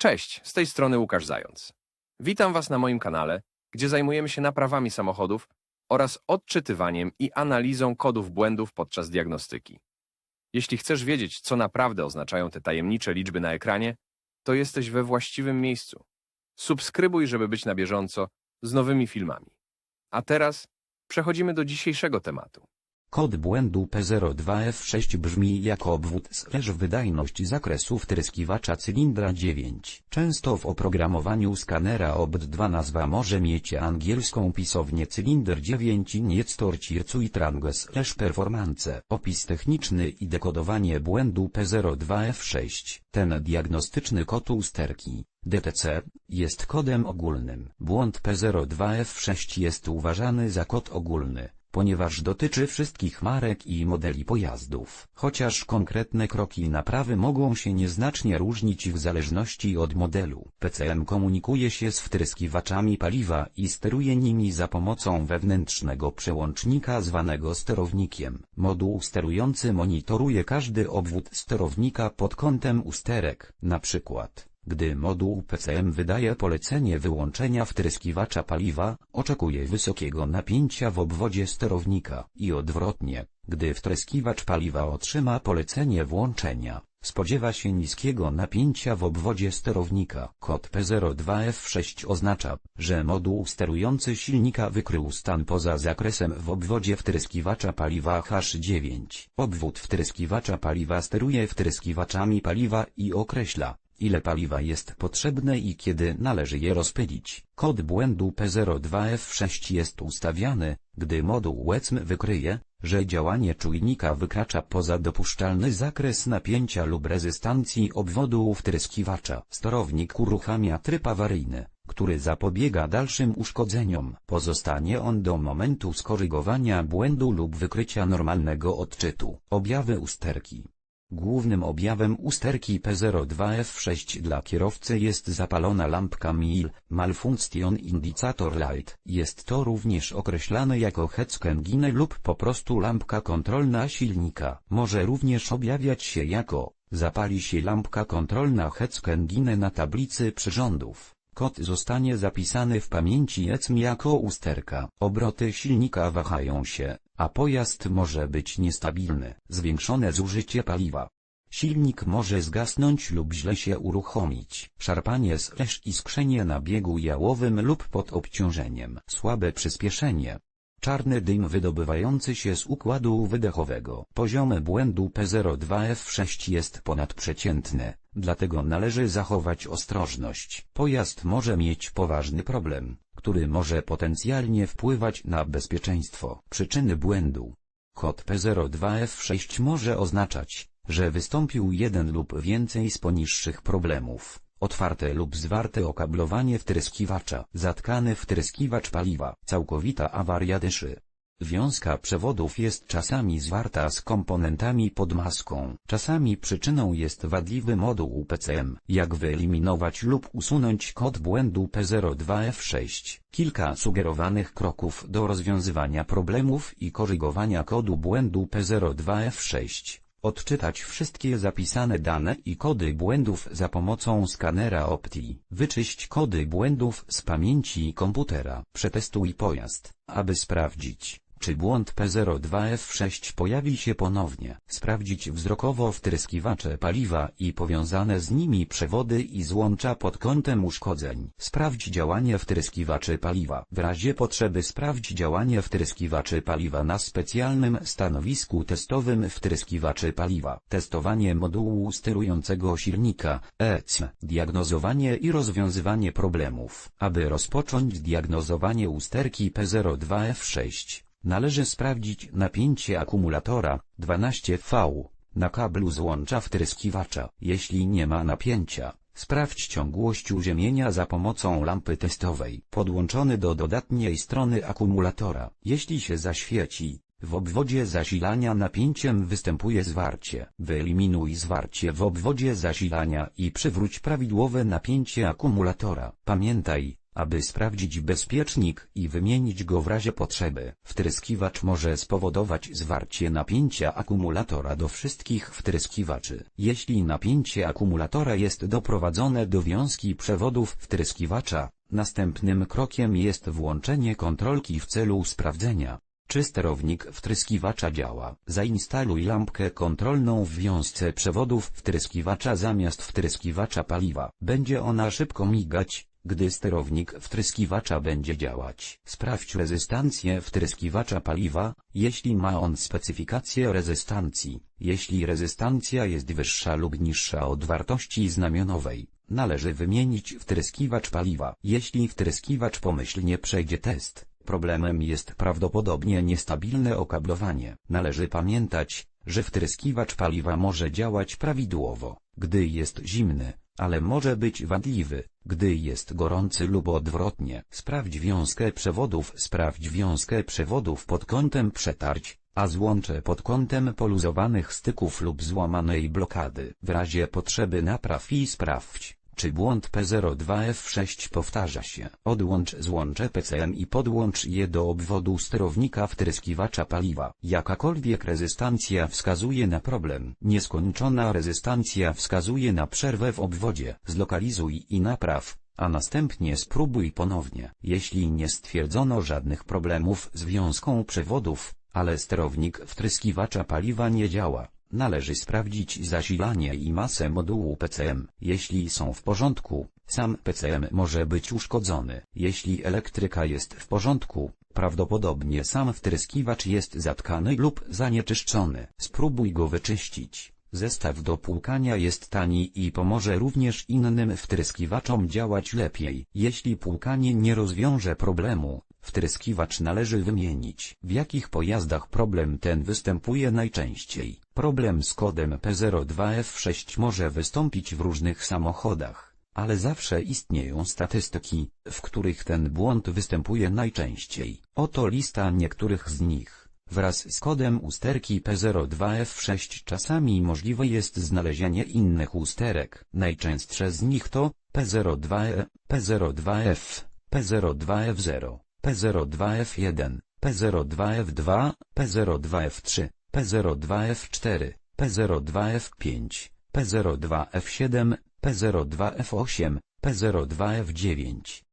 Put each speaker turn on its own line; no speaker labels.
Cześć, z tej strony Łukasz Zając. Witam Was na moim kanale, gdzie zajmujemy się naprawami samochodów oraz odczytywaniem i analizą kodów błędów podczas diagnostyki. Jeśli chcesz wiedzieć, co naprawdę oznaczają te tajemnicze liczby na ekranie, to jesteś we właściwym miejscu. Subskrybuj, żeby być na bieżąco z nowymi filmami. A teraz przechodzimy do dzisiejszego tematu.
Kod błędu P02F6 brzmi jako obwód slash wydajność zakresu wtryskiwacza cylindra 9. Często w oprogramowaniu skanera OBD2 nazwa może mieć angielską pisownię cylinder 9 i nie storcircuj trange slash performance. Opis techniczny i dekodowanie błędu P02F6. Ten diagnostyczny kod usterki DTC jest kodem ogólnym. Błąd P02F6 jest uważany za kod ogólny ponieważ dotyczy wszystkich marek i modeli pojazdów. Chociaż konkretne kroki naprawy mogą się nieznacznie różnić w zależności od modelu. PCM komunikuje się z wtryskiwaczami paliwa i steruje nimi za pomocą wewnętrznego przełącznika zwanego sterownikiem. Moduł sterujący monitoruje każdy obwód sterownika pod kątem usterek, na przykład gdy moduł PCM wydaje polecenie wyłączenia wtryskiwacza paliwa, oczekuje wysokiego napięcia w obwodzie sterownika i odwrotnie, gdy wtryskiwacz paliwa otrzyma polecenie włączenia, spodziewa się niskiego napięcia w obwodzie sterownika. Kod P02F6 oznacza, że moduł sterujący silnika wykrył stan poza zakresem w obwodzie wtryskiwacza paliwa H9. Obwód wtryskiwacza paliwa steruje wtryskiwaczami paliwa i określa, ile paliwa jest potrzebne i kiedy należy je rozpylić. Kod błędu P02F6 jest ustawiany, gdy moduł WECM wykryje, że działanie czujnika wykracza poza dopuszczalny zakres napięcia lub rezystancji obwodu wtryskiwacza. Sterownik uruchamia tryb awaryjny, który zapobiega dalszym uszkodzeniom. Pozostanie on do momentu skorygowania błędu lub wykrycia normalnego odczytu. Objawy usterki Głównym objawem usterki P02F6 dla kierowcy jest zapalona lampka MIL, Malfunction Indicator Light. Jest to również określane jako Hetzkengine lub po prostu lampka kontrolna silnika. Może również objawiać się jako zapali się lampka kontrolna Hetzkengine na tablicy przyrządów. Kod zostanie zapisany w pamięci ECM jako usterka. Obroty silnika wahają się, a pojazd może być niestabilny. Zwiększone zużycie paliwa. Silnik może zgasnąć lub źle się uruchomić. Szarpanie slash iskrzenie na biegu jałowym lub pod obciążeniem. Słabe przyspieszenie. Czarny dym wydobywający się z układu wydechowego. Poziom błędu P02F6 jest ponadprzeciętny, dlatego należy zachować ostrożność. Pojazd może mieć poważny problem, który może potencjalnie wpływać na bezpieczeństwo. Przyczyny błędu. Kod P02F6 może oznaczać, że wystąpił jeden lub więcej z poniższych problemów. Otwarte lub zwarte okablowanie wtryskiwacza, zatkany wtryskiwacz paliwa, całkowita awaria dyszy. Wiązka przewodów jest czasami zwarta z komponentami pod maską. Czasami przyczyną jest wadliwy moduł PCM. Jak wyeliminować lub usunąć kod błędu P02F6? Kilka sugerowanych kroków do rozwiązywania problemów i korygowania kodu błędu P02F6. Odczytać wszystkie zapisane dane i kody błędów za pomocą skanera Opti. Wyczyść kody błędów z pamięci komputera. Przetestuj pojazd, aby sprawdzić, czy błąd P02F6 pojawi się ponownie. Sprawdzić wzrokowo wtryskiwacze paliwa i powiązane z nimi przewody i złącza pod kątem uszkodzeń. Sprawdź działanie wtryskiwaczy paliwa. W razie potrzeby sprawdź działanie wtryskiwaczy paliwa na specjalnym stanowisku testowym wtryskiwaczy paliwa. Testowanie modułu sterującego silnika ECM. Diagnozowanie i rozwiązywanie problemów. Aby rozpocząć diagnozowanie usterki P02F6, Należy sprawdzić napięcie akumulatora 12V na kablu złącza wtryskiwacza. Jeśli nie ma napięcia, sprawdź ciągłość uziemienia za pomocą lampy testowej podłączony do dodatniej strony akumulatora. Jeśli się zaświeci, w obwodzie zasilania napięciem występuje zwarcie. Wyeliminuj zwarcie w obwodzie zasilania i przywróć prawidłowe napięcie akumulatora. Pamiętaj, aby sprawdzić bezpiecznik i wymienić go w razie potrzeby. Wtryskiwacz może spowodować zwarcie napięcia akumulatora do wszystkich wtryskiwaczy. Jeśli napięcie akumulatora jest doprowadzone do wiązki przewodów wtryskiwacza, następnym krokiem jest włączenie kontrolki w celu sprawdzenia, czy sterownik wtryskiwacza działa? Zainstaluj lampkę kontrolną w wiązce przewodów wtryskiwacza zamiast wtryskiwacza paliwa. Będzie ona szybko migać, gdy sterownik wtryskiwacza będzie działać. Sprawdź rezystancję wtryskiwacza paliwa, jeśli ma on specyfikację rezystancji. Jeśli rezystancja jest wyższa lub niższa od wartości znamionowej, należy wymienić wtryskiwacz paliwa. Jeśli wtryskiwacz pomyślnie przejdzie test, Problemem jest prawdopodobnie niestabilne okablowanie. Należy pamiętać, że wtryskiwacz paliwa może działać prawidłowo, gdy jest zimny, ale może być wadliwy, gdy jest gorący lub odwrotnie. Sprawdź wiązkę przewodów. Sprawdź wiązkę przewodów pod kątem przetarć, a złącze pod kątem poluzowanych styków lub złamanej blokady. W razie potrzeby napraw i sprawdź, czy błąd P02F6 powtarza się. Odłącz złącze PCM i podłącz je do obwodu sterownika wtryskiwacza paliwa. Jakakolwiek rezystancja wskazuje na problem. Nieskończona rezystancja wskazuje na przerwę w obwodzie. Zlokalizuj i napraw, a następnie spróbuj ponownie. Jeśli nie stwierdzono żadnych problemów z wiązką przewodów, ale sterownik wtryskiwacza paliwa nie działa, Należy sprawdzić zasilanie i masę modułu PCM. Jeśli są w porządku, sam PCM może być uszkodzony. Jeśli elektryka jest w porządku, prawdopodobnie sam wtryskiwacz jest zatkany lub zanieczyszczony. Spróbuj go wyczyścić. Zestaw do płukania jest tani i pomoże również innym wtryskiwaczom działać lepiej. Jeśli płukanie nie rozwiąże problemu, wtryskiwacz należy wymienić. W jakich pojazdach problem ten występuje najczęściej? Problem z kodem P02F6 może wystąpić w różnych samochodach, ale zawsze istnieją statystyki, w których ten błąd występuje najczęściej. Oto lista niektórych z nich. Wraz z kodem usterki P02F6 czasami możliwe jest znalezienie innych usterek. Najczęstsze z nich to P02E, P02F, P02F0, P02F1, P02F2, P02F3, P02F4, P02F5, P02F7, P02F8, P02F9,